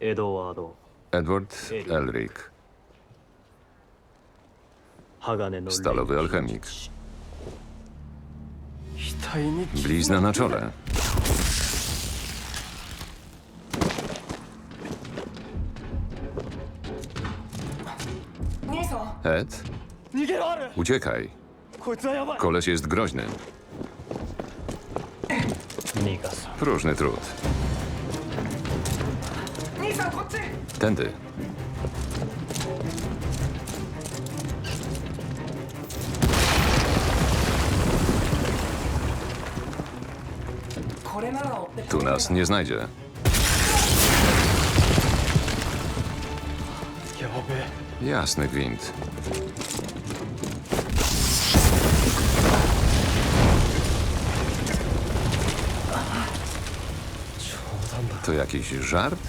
エドワード Edward Elric, 鋼の stalowy alchemik. 額に Blizna na czole. Ed, 逃げろある uciekaj. こいつはやばい Koleś jest groźny. 逃がす Próżny trud. Lisa! Tędy. Tu nas nie znajdzie. Jasny gwint. To jakiś żart?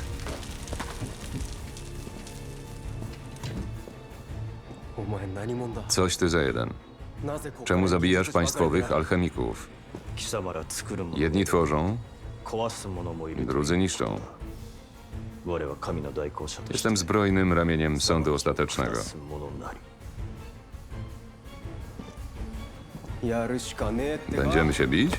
Coś ty za jeden. Czemu zabijasz państwowych alchemików? Jedni tworzą, drudzy niszczą. Jestem zbrojnym ramieniem sądu ostatecznego. Będziemy się bić?